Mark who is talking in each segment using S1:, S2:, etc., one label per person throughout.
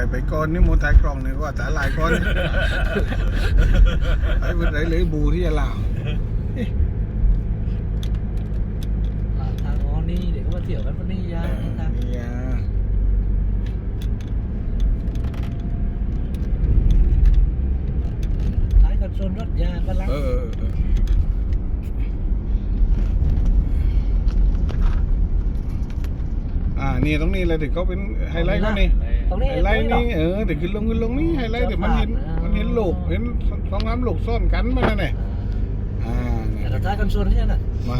S1: รไปก่อนนี่โมถ่ายกล้องนี่ว่าแต่หลายก่อนไอ้เมื่อไหรเลยบูที่จะลาว
S2: อ่าทางอ๋อนี่เดี๋ยวก็มาเที่ยวกันวันนี้ยาทาง
S1: เนี่ย
S2: ท้ นี่
S1: ตรงนี้เลยเด็กเขาเป็นไฮไลท์เขานี่
S2: ต
S1: ไฮไลท์นี่
S2: เอ
S1: อเด็กขึ้นลงขึ้นลงนี่ไฮไลท์เด็กมันเห็น
S2: มั
S1: นเห็นโลกเห็นสองน้ำโลกซ่อนกันมาเนี่ยอ่า
S2: แต่
S1: เรา
S2: ได้
S3: กันส่วนแค่นั้น
S1: มา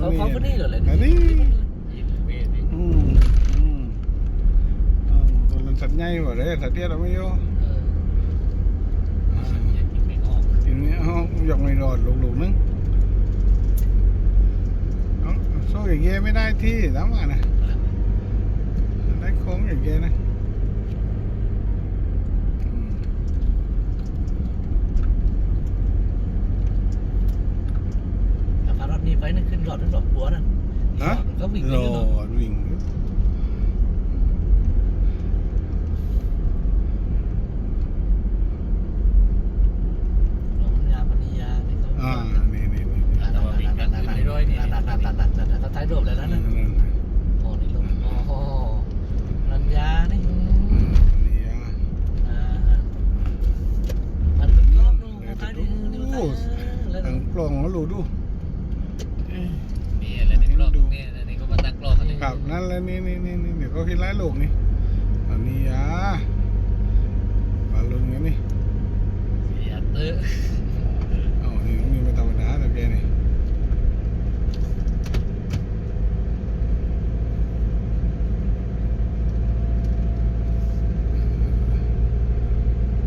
S2: เขาเขาคนนี้เหรอเลย
S1: อันนี้ ญ่กว่าเลยสัตว์เตี้ยเราไม่โย
S2: เออ
S1: อ่า
S3: ยิงไม่ออก
S1: ทีนี้เอายกไม่รอดลูกๆนึงเอาโซ่อย่างเงี้ยไม่ได้ที่น้ำมานะได้โค้งอย่างเงี้ยนะอืม
S2: แต่พารถนี้ไปนั่นขึ้นรถนั่นรถปัวนั่น
S1: ฮะ
S2: เขาวิ่งไป
S1: ร
S2: อยู่เนาะ
S1: อวิ่ง
S2: น้อง นั่นแห
S1: ละนี่นี่นี่นี่เดี๋ยวเขาคิดไล่ลูกนี่อันนี้อะปลาลุนกันนี่
S3: เสียเตอร์
S1: เอ้านี่นี่ไม่ธรรมดาแต่แกนี่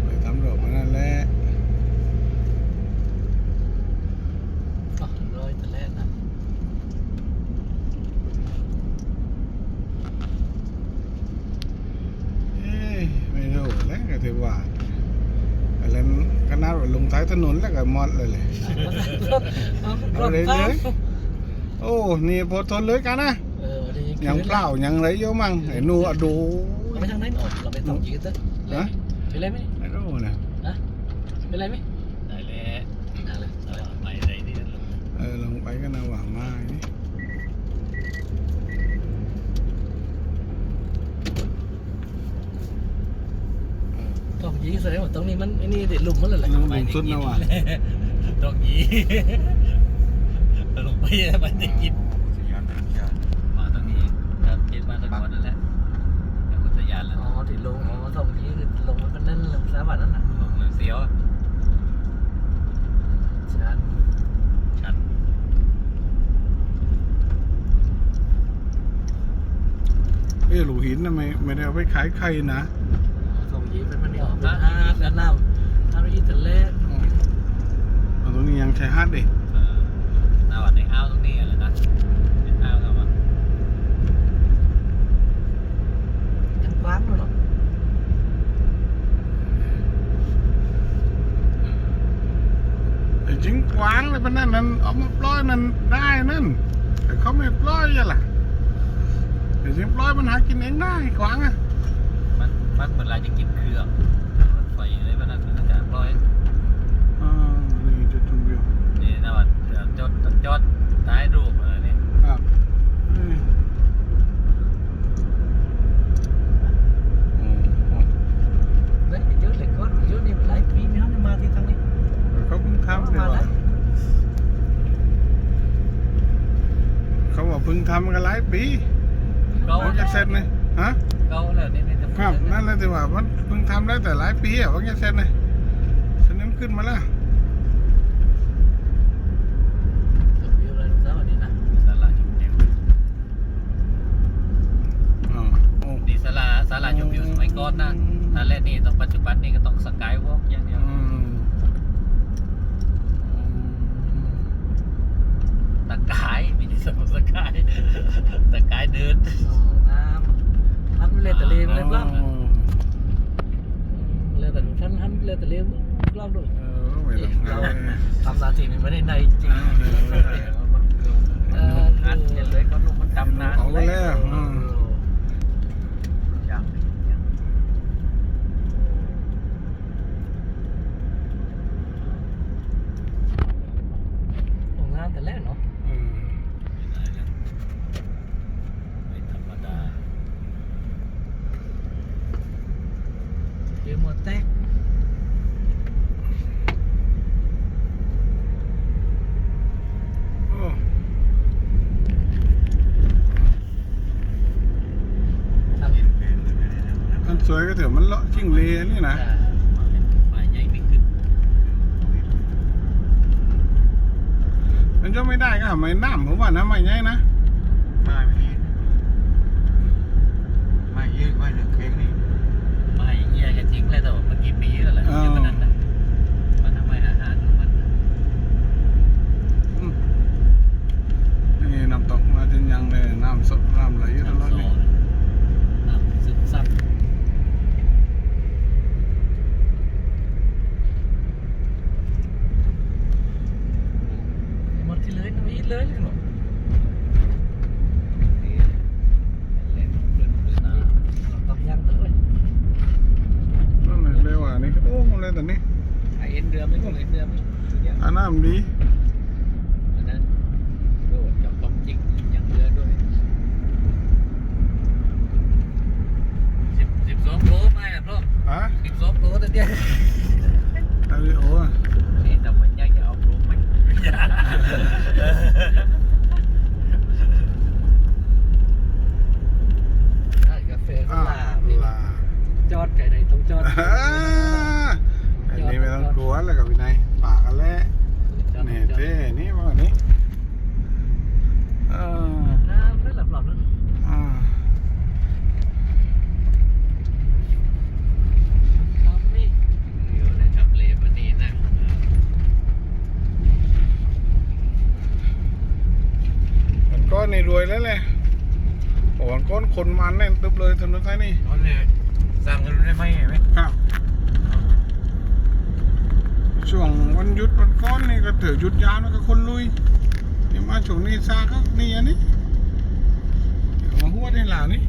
S1: ไปทำดอกมานั่นแหละ
S2: อ๋อร้อยแต่แรกนะ
S1: เอ้ยไม่รู้แล้วก็ถือว่าอะไรขนาดว่า ลงท้ายถนนแล้วก็มอดเลยเลย
S2: รถรถข้าม
S1: โอ้นี่พอทนเลยกันนะ
S2: เออวันนี้
S1: ยังเปล่ายังไรเยอะมั่งไอ้หนูอะดู
S2: เราไปทางไหนหนอเราไปตรงจีกันเถอะ
S1: ฮะ
S2: เป็นไรไหม
S1: ไอ้รู้นะ
S2: ฮะเป็นไรไหม
S3: ได้แล้ว
S2: นั่นเลย
S3: ไปได้ดีลง
S1: เออลงไปก็น่าหวังมาก นี่
S2: ตรงจีแสดงว่าตรงนี้มันไอ้นี่เด็ดหลุมมันเลยแหละ
S1: ลงลงสุดนะว่ะ
S3: ดอกยีลงไปมันได้กิน
S4: สัญญาณสัญญาณ
S3: มาตรงนี้ครับกินมาตรงนั้นนั่นแหละแล้วก็ทะยานแล้ว
S2: อ๋อที่ลงอ๋อตรงจีคือลงมันก็นั่นลงสาบันนั่นน่ะ
S3: ลงเลยเสียว
S2: ชัน
S3: ชัน
S1: เอ้ยหลูหินนะไม่ไม่ได้เอาไปขายใครนะ
S2: If I'm not wrong, ah, that now. How do you tell เอาต
S1: รงนี้ยังใช้ฮาด
S3: เด็าอันในอ้าวตรงนี้อะไรนะในอ้าวเรา
S2: อะ Chẳng quán luôn ạ.
S1: แต่จริงกวงเลยปนันนั่นเอามาปล่อยนั่นได้นั่น แต่เขาไม่ปล่อยอะล่ะแต่จริงปล่อยมันหากินเองได้กว้างอะ
S3: มันเวลาจะเก็บเครื่องรถไฟอะไรแบบนั้นมันจะปล่อย
S1: อ่านี่จุดชมวิว
S3: นี่นะว่าจอดจอดท้ายรูปอะไรนี่
S1: ครับเขาบอกพึ่งทำกันหลายปีเขาจะเสร็จเลยฮะ
S3: เขาเลยนี่
S1: ครับนั่นแหละที่ว่ามันเพิ่งทำได้แต่หลายปีอะว่าจะเสร็จเลยสนิมขึ้นมาแล้ว
S2: วิวอะไรสาบันนี่นะ
S3: ศาลาชมวิว
S1: อ๋อโอ้
S3: นี่ศาลาศาลาชมวิวสมัยก่อนนะถ้าแรกนี่ต้องปัจจุบันนี่ก็ต้องสกายวอล์กอย่างเดียว
S1: อืม
S3: ตะกายไม่ใช่สมุทรสกายตะกายเดิน
S2: हम लेते ले
S1: मतलब लेते
S2: ले हम हम लेते ले मतलब दो ทำสาธิต
S1: มั
S2: นไม่ได้ในจริง
S3: อันเลยก็ลงมาดำน้ำ
S1: เอาแล้ว
S2: เดี๋ยวหมดแตก
S1: โอ้
S2: ทำ
S1: มันสวยก็เถอะมันเล เรื
S3: อไม่
S1: เดี๋ยวอันน้ำดี
S3: อันนั้นโดดกับความจริงอย่างเรือด้วยสิบสิบสองโลไม่อะพ่อ
S1: ฮะ
S3: สิบสองโลแต่เดียว
S1: อาริโออะ
S3: นี่แต่มันยังจะเอาโลไป
S2: ได้กาแฟก็
S1: อ่า
S2: ลาพี่
S1: ลา
S2: จอด ไก่ใดต้องจอด
S1: อ่าอันนี้ไม่ต้องกลัวแล้วกับวินัยปากกันแล้ว
S2: จอด
S1: นี่
S2: จอด
S1: เท่นี่มาแบบนี้เออ
S2: น้ำนั่นหลับหลับนั่น
S1: อ่า
S2: ครับนี่
S3: อยู่ในทำเลมันนี่นั่ง
S1: มันก้อนนี่รวยแล้วแหละโอ้มันก้อนคนมันแน่นตึบเลยถนนสายนี่
S4: ตอนนี้ สร้างกันได้ไหมไหม
S1: ครับ ช่วงวันหยุดวันก้อนนี่ก็ถือหยุดยาวแล้วก็คนลุยนี่มาช่วงนี้ซาก็นี่อันนี้มาหัวใน
S2: หลา
S3: นี่หล้ว
S1: เนี่